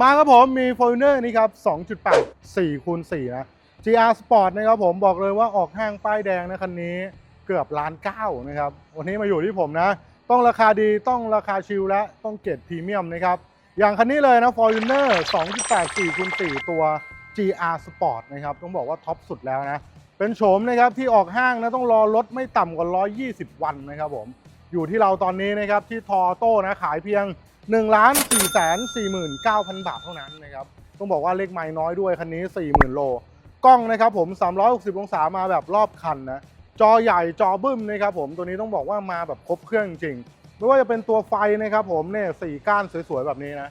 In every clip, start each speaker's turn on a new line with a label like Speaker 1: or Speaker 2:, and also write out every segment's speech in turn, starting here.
Speaker 1: มาครับผมมี f o r t u n e r นี่ครับ 2.8 4คูณ4นะ GR Sport นะครับผมบอกเลยว่าออกห้างป้ายแดงนะคันนี้เกือบล้านเก้านะครับ วันนี้มาอยู่ที่ผมนะ ต้องราคาดีต้องราคาชิลและต้องเกรดพรีเมียมนะครับ อย่างคันนี้เลยนะ Fortuner 2.8 4คูณ4ตัว GR Sport นะครับ ต้องบอกว่าท็อปสุดแล้วนะ เป็นโฉมนะครับที่ออกห้างนะต้องรอรถไม่ต่ำกว่า 120 วันนะครับผม อยู่ที่เราตอนนี้นะครับที่ทอโต้นะขายเพียง 1ล้าน4แสน49,000 บาทเท่านั้นนะครับต้องบอกว่าเลขไม้น้อยด้วยคันนี้ 40,000 โล กล้องนะครับผม 360 องศามาแบบรอบคันนะจอใหญ่จอบึ้มนะครับผมตัวนี้ต้องบอกว่ามาแบบครบเครื่องจริงไม่ว่าจะเป็นตัวไฟนะครับผมเนี่ยสี่ก้านสวยๆแบบนี้นะ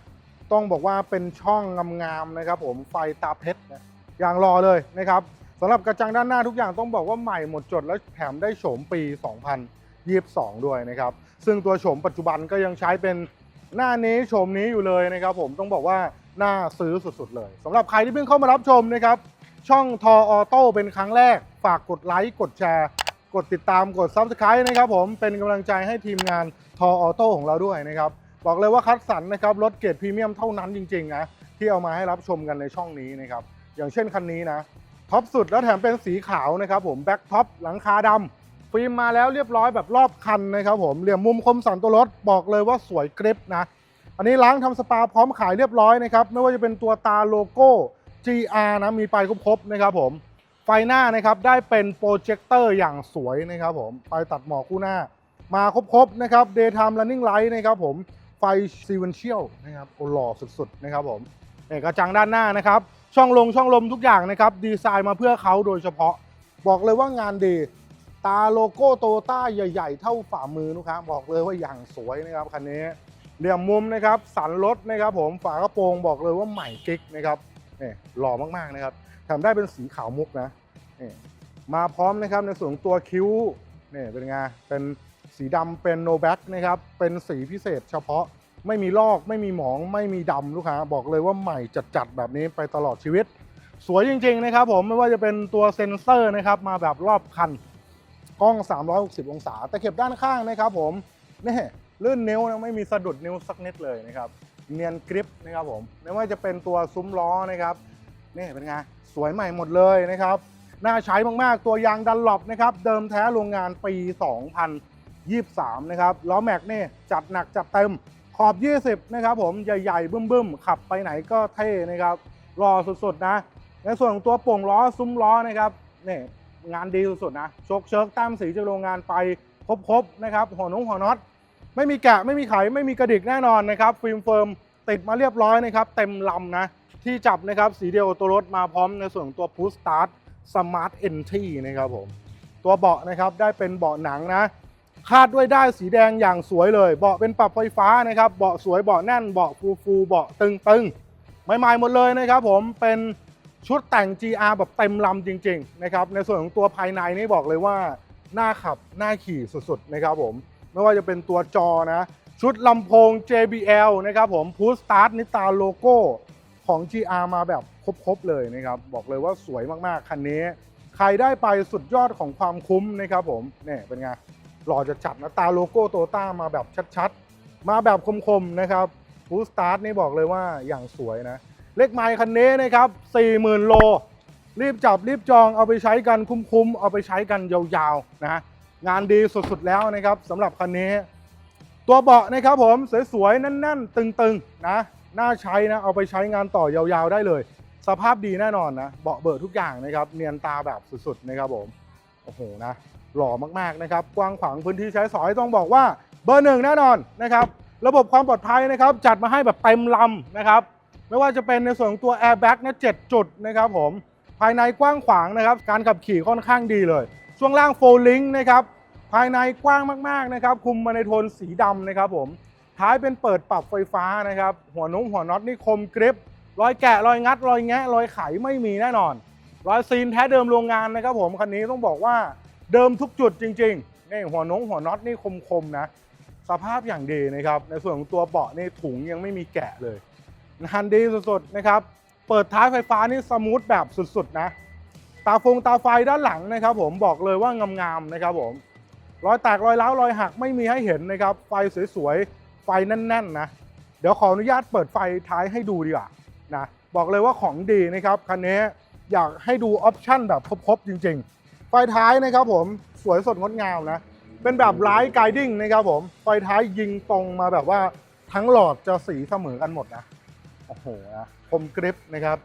Speaker 1: ต้องบอกว่าเป็นช่องงามๆนะครับผมไฟตาเพชรนะอย่างรอเลยนะครับสำหรับกระจังด้านหน้าทุกอย่างต้องบอกว่าใหม่หมดจดและแถมได้โฉมปี 2022 ด้วยนะครับซึ่งตัวโฉมปัจจุบันก็ยังใช้เป็น หน้านี้โฉมนี้อยู่เลยนะครับผมต้องบอกว่าน่าซื้อสุดๆเลยสำหรับใครที่เพิ่งเข้ามารับชมนะครับช่องทอออโต้เป็นครั้งแรก ฝากกดไลค์กดแชร์ กดติดตามกด Subscribe นะครับผมเป็นกำลังใจให้ทีมงานทอออโต้ของเราด้วยนะครับบอกเลยว่าคัดสรรนะครับรถเกรดพรีเมียมเท่านั้นจริงๆนะที่เอามาให้รับชมกันในช่องนี้นะครับอย่างเช่นคันนี้นะท็อปสุดแล้วแถมเป็นสีขาวนะครับผมแบ็คท็อปหลังคาดำ ฟิล์มมาแล้วเรียบร้อยแบบรอบคันนะครับผมเหลี่ยมมุมคมสันตัวรถบอกเลยว่าสวยกริปนะ อันนี้ล้างทำสปาพร้อมขายเรียบร้อยนะครับไม่ว่าจะเป็นตัวตาโลโก้ GR นะมีไปครบๆนะครับผมไฟหน้านะครับได้เป็นโปรเจคเตอร์อย่างสวยนะครับผมไฟตัดหมอกคู่หน้า มาครบๆนะครับ Daytime Running Light นะครับผมไฟ Sequential นะครับโอ้หล่อสุดๆนะครับผมเนี่ยกระจังด้านหน้านะครับ ช่องลงช่องลมทุกอย่างนะครับ ดีไซน์มาเพื่อเขาโดยเฉพาะ บอกเลยว่างานดี ตาโลโก้โตโยต้าใหญ่ ๆ เท่าฝ่ามือลูกค้าบอกเลยว่าอย่างสวยนะครับคันนี้เหลี่ยมมุมนะครับสันรถนะครับ ผมฝากระโปรงบอกเลยว่าใหม่กิ๊กนะครับนี่หล่อมากๆนะครับทำได้เป็นสีขาวมุกนะนี่มาพร้อมนะครับในส่วนของตัวคิ้วนี่เป็นไงเป็นสีดำเป็นโนแบ็กนะครับเป็นสีพิเศษเฉพาะไม่มีลอกไม่มีหมองไม่มีดำลูกค้าบอกเลยว่าใหม่จัดๆแบบนี้ไปตลอดชีวิต สวยจริง ๆ นะครับ ผมไม่ว่าจะเป็นตัวเซ็นเซอร์นะครับมาแบบรอบคัน กล้อง 360 องศาแต่เข็บด้านข้างนะครับผมนี่ลื่นนิ้วนะไม่มีสะดุดนิ้วสักนิดเลยนะครับเนียนกริปนะครับผมไม่ว่าจะเป็นตัวซุ้มล้อนะครับนี่เป็นไงสวยใหม่หมดเลยนะครับน่าใช้มากๆ ตัวยางดันหลบนะครับเดิมแท้โรงงานปี 2023 นะครับล้อแม็กนี่จัดหนักจัดเต็มขอบ 20 นะครับผมใหญ่ๆบึ้มๆขับไปไหนก็เท่นะครับรอสุดๆนะในส่วนของตัวโป่งล้อซุ้มล้อนะครับนี่ งานดีสุดๆนะชคเชิร์กตามสีจากโรงงานไปครบๆนะครับหัวนุ่งหัวน็อตไม่มีแกะไม่มีไขไม่มีกระดิกแน่นอนนะครับฟิล์มเฟิร์มติดมาเรียบร้อยนะครับ เต็มลำนะที่จับนะครับสีเดียวตัวรถมาพร้อมในส่วนตัวพุ s สตาร์ทสมาร์ทเอนทีนะครับผมตัวเบาะนะครับได้เป็นเบาะหนังนะ คาดด้วยได้สีแดงอย่างสวยเลย เบาะเป็นปรับไฟฟ้านะครับ เบาะสวยเบาะแน่นเบาะฟูฟูเบาะตึงตึงๆใหม่ๆหมดเลยนะครับผมเป็น ชุดแต่ง GR แบบเต็มลำจริงๆนะครับในส่วนของตัวภายในนี่บอกเลยว่าน่าขับน่าขี่สุดๆนะครับผมไม่ว่าจะเป็นตัวจอนะ ชุดลำโพง JBL นะครับผมพูสตาร์ทนิตาโลโก้ของ GR มาแบบครบๆเลยนะครับ บอกเลยว่าสวยมากๆ คันนี้ ใครได้ไปสุดยอดของความคุ้มนะครับผมเนี่ยเป็นไงหล่อจะจัดนะตาโลโก้โตต้ามาแบบชัดๆ มาแบบคมๆนะครับฟูสตาร์ทนี่บอกเลยว่าอย่างสวยนะ เลขไมล์คันนี้นะครับ 40,000 โล รีบจับรีบจองเอาไปใช้กันคุ้มๆ เอาไปใช้กันยาวๆนะงานดีสุดๆแล้วนะครับสำหรับคันนี้ ตัวเบาะนะครับผมสวยๆแน่นๆ ตึงๆนะน่าใช้นะเอาไปใช้งานต่อยาวๆได้เลย สภาพดีแน่นอนนะเบาะเบิดทุกอย่างนะครับ เนียนตาแบบสุดๆนะครับผมโอ้โหนะหล่อมากๆนะครับกว้างขวางพื้นที่ใช้สอยต้องบอกว่าเบอร์หนึ่งแน่นอนนะครับ ระบบความปลอดภัยนะครับ จัดมาให้แบบเต็มลำนะครับ ไม่ว่าจะเป็นในส่วนของตัว Airbag นะ7จุดนะครับผมภายในกว้างขวางนะครับ การขับขี่ค่อนข้างดีเลย ช่วงล่างโฟลิงนะครับภายในกว้างมากๆนะครับคุมมาในโทนสีดำนะครับผมท้ายเป็นเปิดปรับไฟฟ้านะครับ หัวนุ่งหัวน็อตนี่คมกริปรอยแกะรอยงัด รอยแงะรอยไขไม่มีแน่นอน รอยซีนแท้เดิมโรงงานนะครับผมคันนี้ต้องบอกว่าเดิมทุกจุดจริงๆนี่หัวน้องหัวน็อตนี่คมๆนะสภาพอย่างดีนะครับ ในส่วนของตัวเบาะนี่ถุงยังไม่มีแกะเลย งานดีสุดๆนะครับ เปิดท้ายไฟฟ้านี่สมูทแบบสุดๆนะ ตาฟงตาไฟด้านหลังนะครับผมบอกเลยว่างามๆนะครับผมรอยแตกรอยร้าวรอยหักไม่มีให้เห็นนะครับ ไฟสวยๆ ไฟแน่นๆนะเดี๋ยวขออนุญาตเปิดไฟท้ายให้ดูดีกว่านะบอกเลยว่าของดีนะครับคันนี้อยากให้ดูออปชั่นแบบครบๆจริง ๆ ไฟท้ายนะครับผมสวยสดงดงามนะเป็นแบบไลท์ไกดิ้งนะครับผมไฟท้ายยิงตรงมาแบบว่าทั้งหลอดจะสีเสมอกันหมดนะ อ้โหนะคมกริปนะครับ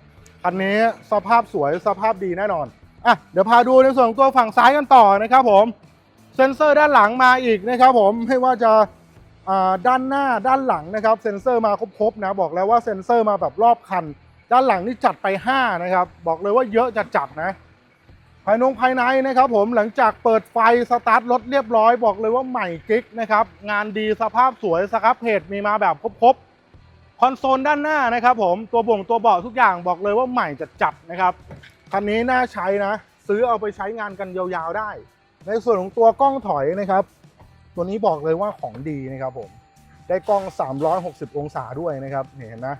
Speaker 1: คันนี้สภาพสวยสภาพดีแน่นอนอะเดี๋ยวพาดูในส่วนตัวฝั่งซ้ายกันต่อนะครับผมเซ็นเซอร์ด้านหลังมาอีกนะครับผมไม่ว่าจะด้านหน้าด้านหลังนะครับ เซ็นเซอร์มาครบๆนะบอกแล้วว่าเซ็นเซอร์มาแบบรอบคัน ด้านหลังนี่จัดไป 5 นะครับ บอกเลยว่าเยอะจะจัดนะภายนงภายในนะครับผมหลังจากเปิดไฟสตาร์ทรถเรียบร้อย บอกเลยว่าใหม่กิ๊กนะครับงานดีสภาพสวยสครับเพจมีมาแบบครบๆ คอนโซลด้านหน้านะครับผมตัวบ่งตัวเบาะทุกอย่างบอกเลยว่าใหม่จัดจัดนะครับคันนี้น่าใช้นะ ซื้อเอาไปใช้งานกันยาวๆได้ ในส่วนของตัวกล้องถอยนะครับ ตัวนี้บอกเลยว่าของดีนะครับผมได้กล้อง 360 องศาด้วยนะครับเห็นนะ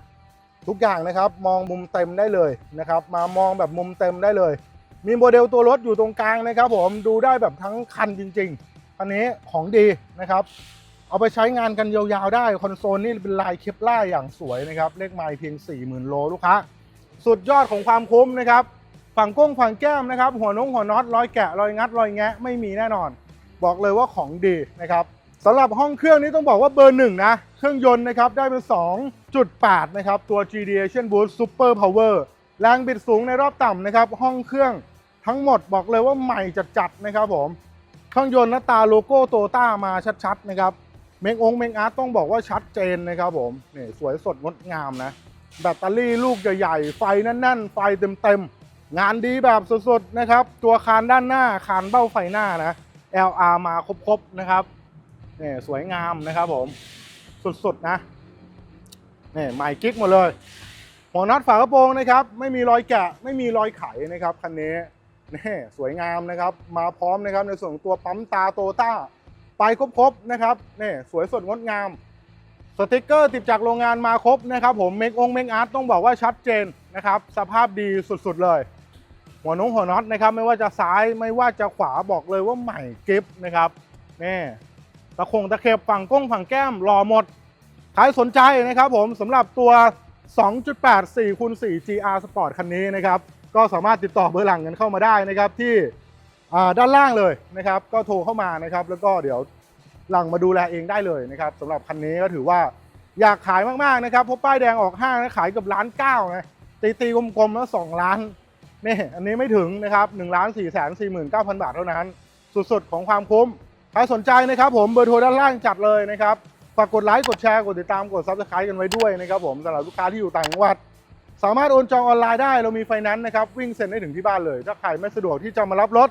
Speaker 1: ทุกอย่างนะครับมองมุมเต็มได้เลยนะครับ มามองแบบมุมเต็มได้เลย มีโมเดลตัวรถอยู่ตรงกลางนะครับ ผมดูได้แบบทั้งคันจริง ๆ อันนี้ของดีนะครับ เอาไปใช้งานกันยาวๆได้ คอนโซลนี่เป็นลายเคปล่าอย่างสวยนะครับเลขไมล์เพียง 40,000 โลลูกค้า สุดยอดของความคุ้มนะครับ ฝั่งก้งฝั่งแก้มนะครับ หัวนงหัวน็อตรอยแกะรอยงัดรอยแงะไม่มีแน่นอน บอกเลยว่าของดีนะครับสำหรับห้องเครื่องนี้ต้องบอกว่าเบอร์หนึ่งนะ เครื่องยนต์นะครับได้เป็น 2.8 นะครับ ตัว GDation Boost Super Power แรงบิดสูงในรอบต่ำนะครับ ห้องเครื่องทั้งหมดบอกเลยว่าใหม่จัดๆนะครับผม เครื่องยนต์หน้าตาโลโก้โตต้ามาชัดๆนะครับ เมงองเมงอาร์ตต้องบอกว่าชัดเจนนะครับผมนี่สวยสดงดงามนะ แบตเตอรี่ลูกใหญ่ๆไฟแน่นๆ ไฟเต็มๆ งานดีแบบสดๆนะครับ ตัวคานด้านหน้าคานเบ้าไฟหน้านะ LR มาครบๆนะครับนี่สวยงามนะครับผมสุดๆนะนี่ใหม่กิ๊กหมดเลยหัวน็อตฝากระโปรงนะครับ ไม่มีรอยแกะไม่มีรอยไขนะครับคันนี้นี่สวยงามนะครับ มาพร้อมนะครับในส่วนตัวปั๊มตาโตต้า ไปครบๆนะครับนี่สวยสดงดงาม สติกเกอร์ติดจากโรงงานมาครบนะครับผมเมกองเมกอาร์ตต้องบอกว่าชัดเจนนะครับสภาพดีสุดๆเลย หัวน้องหัวน็อตนะครับไม่ว่าจะซ้ายไม่ว่าจะขวาบอกเลยว่าใหม่กริฟนะครับนี่ตะคงตะเข็บฝั่งก้งฝั่งแก้มรอหมดใครสนใจนะครับผมสำหรับตัว 2.8 4คูณ4 GR Sport คันนี้นะครับก็สามารถติดต่อเบอร์หลังกันเข้ามาได้นะครับที่ ด้านล่างเลยนะครับ ก็โทรเข้ามานะครับ แล้วก็เดี๋ยวหลังมาดูแลเองได้เลยนะครับสำหรับคันนี้ก็ถือว่าอยากขายมากๆนะครับเพราะป้ายแดงออกห้างนะขายเกับล้านเก้านะตีตีๆกลมๆแล้วสองล้านนี่อันนี้ไม่ถึงนะครับหนึ่งล้านสี่แสนสี่หมื่นเก้าพันบาทเท่านั้น สุดๆของความคุ้มใครสนใจนะครับผมเบอร์โทรด้านล่างจัดเลยนะครับฝากกดไลค์กดแชร์กดติดตามกดซับสไครต์กันไว้ด้วยนะครับผมสำหรับลูกค้าที่อยู่ต่างจังหวัด สามารถโอนจองออนไลน์ได้เรามีไฟแนนซ์นะครับวิ่งเซ็นได้ถึงที่บ้านเลย ถ้าใครไม่สะดวกที่จะมารับรถ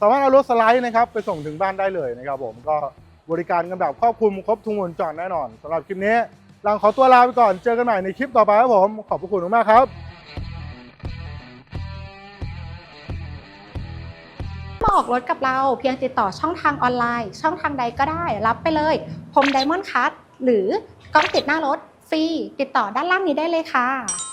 Speaker 1: สามารถเอารถสไลด์นะครับไปส่งถึงบ้านได้เลยนะครับผมก็บริการกันแบบครอบคลุมครบทุกวงจรแน่นอนสำหรับคลิปนี้ลังขอตัวลาไปก่อนเจอกันใหม่ในคลิปต่อไปครับผม ขอบพระคุณมากครับ
Speaker 2: มาออกรถกับเราเพียงติดต่อช่องทางออนไลน์ ช่องทางใดก็ได้ รับไปเลยพรมไดมอนด์คัทหรือกล้องติดหน้ารถฟรีติดต่อด้านล่างนี้ได้เลยค่ะ